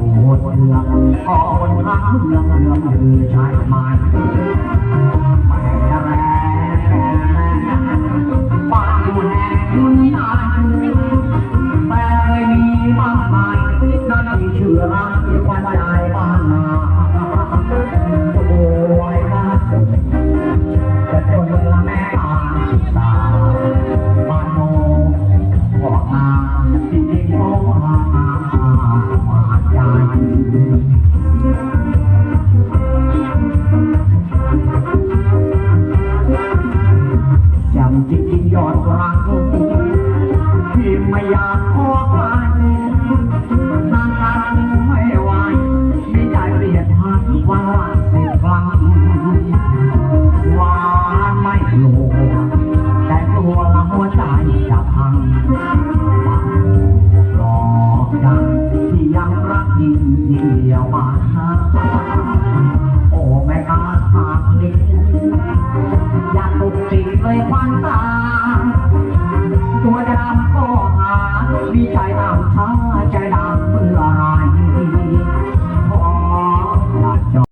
หดเดือดอ่อนรักเรื่งเรื่องเดือชายม นจริงๆยอดรักที่ไม่อยากขอใครนานๆไม่ไหวไม่ได้เรียนหาวันวันสิ เลยควันตา ตัวดำก็หา มีใจตามหาใจดำ